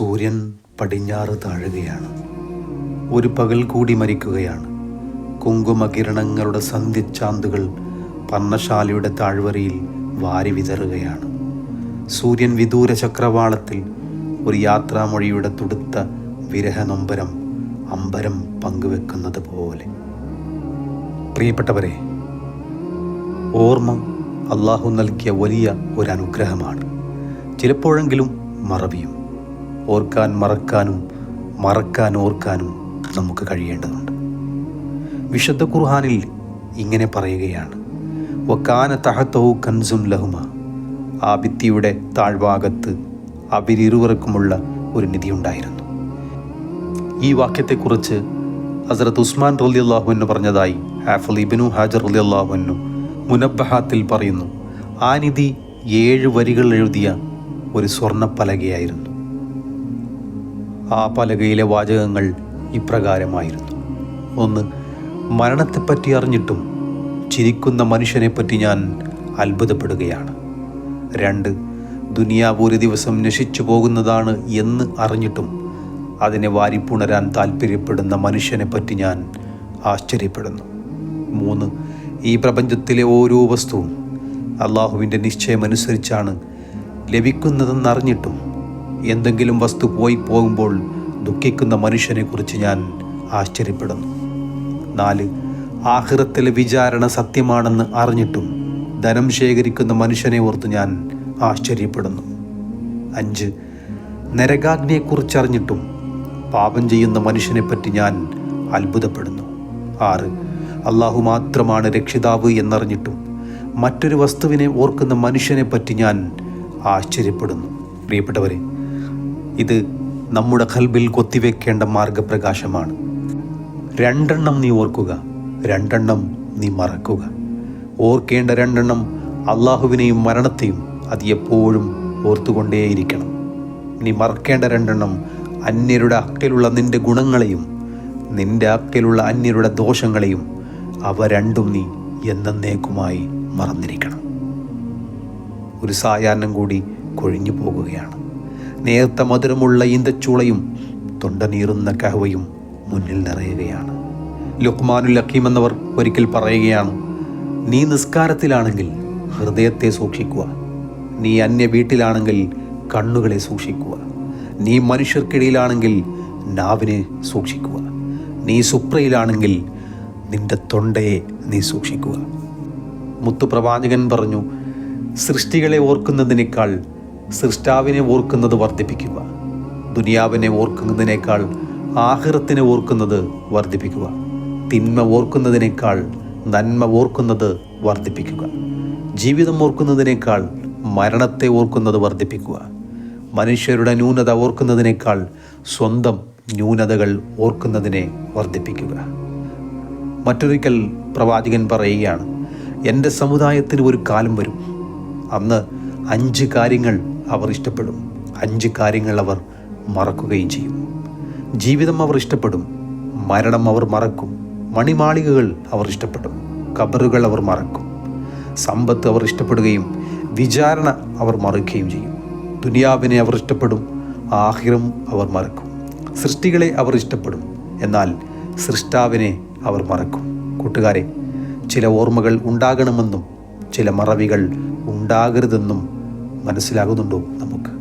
സൂര്യൻ പടിഞ്ഞാറ് താഴുകയാണ്. ഒരു പകൽ കൂടി മരിക്കുകയാണ്. കുങ്കുമകിരണങ്ങളുടെ സന്ധ്യച്ചാന്തുകൾ പർണശാലയുടെ താഴ്വരയിൽ വാരി വിതറുകയാണ്. സൂര്യൻ വിദൂര ചക്രവാളത്തിൽ ഒരു യാത്രാമൊഴിയുടെ തുടുത്ത വിരഹനൊമ്പരം അമ്പരം പങ്കുവെക്കുന്നത് പോലെ. പ്രിയപ്പെട്ടവരെ ഓർമ്മ അള്ളാഹു നൽകിയ വലിയ ഒരു അനുഗ്രഹമാണ്. ചിലപ്പോഴെങ്കിലും മറവിയും. ഓർക്കാൻ മറക്കാനും മറക്കാൻ ഓർക്കാനും നമുക്ക് കഴിയേണ്ടതുണ്ട്. വിശുദ്ധ ഖുർഹാനിൽ ഇങ്ങനെ പറയുകയാണ്. വക്കാന തഹത്തഹു കൻസും ലഹുമ. ആ ഭിത്തിയുടെ താഴ്ഭാഗത്ത് അവരിരുവർക്കുമുള്ള ഒരു നിധി ഉണ്ടായിരുന്നു. ഈ വാക്യത്തെക്കുറിച്ച് ഹസരത്ത് ഉസ്മാൻ റലി അള്ളാഹുവിന് പറഞ്ഞതായി ഹാഫൽ ഇബിനു ഹാജർ റലി അള്ളാഹുവിനു മുനബഹാത്തിൽ പറയുന്നു. ആ നിധി ഏഴ് വരികൾ എഴുതിയ ഒരു സ്വർണ പലകയായിരുന്നു ആ പലകയിലെ വാചകങ്ങൾ ഇപ്രകാരമായിരുന്നു. ഒന്ന് മരണത്തെപ്പറ്റി അറിഞ്ഞിട്ടും ചിരിക്കുന്ന മനുഷ്യനെപ്പറ്റി ഞാൻ അത്ഭുതപ്പെടുകയാണ്. രണ്ട് ദുനിയാവ് ഒരു ദിവസം നശിച്ചു പോകുന്നതാണ് എന്ന് അറിഞ്ഞിട്ടും അതിനെ വാരിപ്പുണരാൻ താല്പര്യപ്പെടുന്ന മനുഷ്യനെപ്പറ്റി ഞാൻ ആശ്ചര്യപ്പെടുന്നു. മൂന്ന് ഈ പ്രപഞ്ചത്തിലെ ഓരോ വസ്തുവും അള്ളാഹുവിന്റെ നിശ്ചയമനുസരിച്ചാണ് ലഭിക്കുന്നതെന്നറിഞ്ഞിട്ടും എന്തെങ്കിലും വസ്തു പോയി പോകുമ്പോൾ ദുഃഖിക്കുന്ന മനുഷ്യനെക്കുറിച്ച് ഞാൻ ആശ്ചര്യപ്പെടുന്നു. നാല് ആഹൃത്തിലെ വിചാരണ സത്യമാണെന്ന് അറിഞ്ഞിട്ടും ധനം ശേഖരിക്കുന്ന മനുഷ്യനെ ഓർത്ത് ഞാൻ ആശ്ചര്യപ്പെടുന്നു. അഞ്ച് നരകാഗ്നിയെക്കുറിച്ചറിഞ്ഞിട്ടും പാപം ചെയ്യുന്ന മനുഷ്യനെപ്പറ്റി ഞാൻ അത്ഭുതപ്പെടുന്നു. ആറ് അള്ളാഹു മാത്രമാണ് രക്ഷിതാവ് എന്നറിഞ്ഞിട്ടും മറ്റൊരു വസ്തുവിനെ ഓർക്കുന്ന മനുഷ്യനെപ്പറ്റി ഞാൻ ആശ്ചര്യപ്പെടുന്നു. പ്രിയപ്പെട്ടവരെ ഇത് നമ്മുടെ ഖൽബിൽ കൊത്തിവെക്കേണ്ട മാർഗപ്രകാശമാണ്. രണ്ടെണ്ണം നീ ഓർക്കുക രണ്ടെണ്ണം നീ മറക്കുക. ഓർക്കേണ്ട രണ്ടെണ്ണം അള്ളാഹുവിനെയും മരണത്തെയും അത് എപ്പോഴും ഓർത്തുകൊണ്ടേയിരിക്കണം. നീ മറക്കേണ്ട രണ്ടെണ്ണം അന്യരുടെ അക്കലുള്ള നിന്റെ ഗുണങ്ങളെയും നിന്റെ അക്കലുള്ള അന്യരുടെ ദോഷങ്ങളെയും അവ രണ്ടും നീ എന്നേക്കുമായി മറന്നിരിക്കണം. ഒരു സായാഹ്നം കൂടി കൊഴിഞ്ഞു പോകുകയാണ് നേർത്ത മധുരമുള്ള ഈന്തച്ചൂളയും തൊണ്ടനീറുന്ന കഹവയും മുന്നിൽ നിറയുകയാണ്. ലുക്മാനുൽ ലക്കീം എന്നവർ ഒരിക്കൽ പറയുകയാണ് നീ നിസ്കാരത്തിലാണെങ്കിൽ ഹൃദയത്തെ സൂക്ഷിക്കുക. നീ അന്യ വീട്ടിലാണെങ്കിൽ കണ്ണുകളെ സൂക്ഷിക്കുക. നീ മനുഷ്യർക്കിടയിലാണെങ്കിൽ നാവിനെ സൂക്ഷിക്കുക. നീ സുപ്രയിലാണെങ്കിൽ നിന്റെ തൊണ്ടയെ നീ സൂക്ഷിക്കുക. മുത്തുപ്രവാചകൻ പറഞ്ഞു സൃഷ്ടികളെ ഓർക്കുന്നതിനേക്കാൾ സൃഷ്ടാവിനെ ഓർക്കുന്നത് വർദ്ധിപ്പിക്കുക. ദുനിയാവിനെ ഓർക്കുന്നതിനേക്കാൾ ആഹൃത്തിനെ ഓർക്കുന്നത് വർദ്ധിപ്പിക്കുക. തിന്മ ഓർക്കുന്നതിനേക്കാൾ നന്മ ഓർക്കുന്നത് വർദ്ധിപ്പിക്കുക. ജീവിതം ഓർക്കുന്നതിനേക്കാൾ മരണത്തെ ഓർക്കുന്നത് വർദ്ധിപ്പിക്കുക. മനുഷ്യരുടെ ന്യൂനത ഓർക്കുന്നതിനേക്കാൾ സ്വന്തം ന്യൂനതകൾ ഓർക്കുന്നതിനെ വർദ്ധിപ്പിക്കുക. മറ്റൊരിക്കൽ പ്രവാചകൻ പറയുകയാണ് എന്റെ സമുദായത്തിന് ഒരു കാലം വരും. അന്ന് അഞ്ച് കാര്യങ്ങൾ അവർ ഇഷ്ടപ്പെടും. അഞ്ച് കാര്യങ്ങൾ അവർ മറക്കുകയും ചെയ്യും. ജീവിതം അവർ ഇഷ്ടപ്പെടും. മരണം അവർ മറക്കും. മണിമാളികകൾ അവർ ഇഷ്ടപ്പെടും. കബറുകൾ അവർ മറക്കും. സമ്പത്ത് അവർ ഇഷ്ടപ്പെടുകയും വിചാരണ അവർ മറക്കുകയും ചെയ്യും. ദുനിയാവിനെ അവർ ഇഷ്ടപ്പെടും. ആഹിറം അവർ മറക്കും. സൃഷ്ടികളെ അവർ ഇഷ്ടപ്പെടും. എന്നാൽ സൃഷ്ടാവിനെ അവർ മറക്കും. കൂട്ടുകാരെ ചില ഓർമ്മകൾ ഉണ്ടാകണമെന്നും ചില മറവികൾ ഉണ്ടാകരുതെന്നും മനസ്സിലാകുന്നുണ്ടോ നമുക്ക്?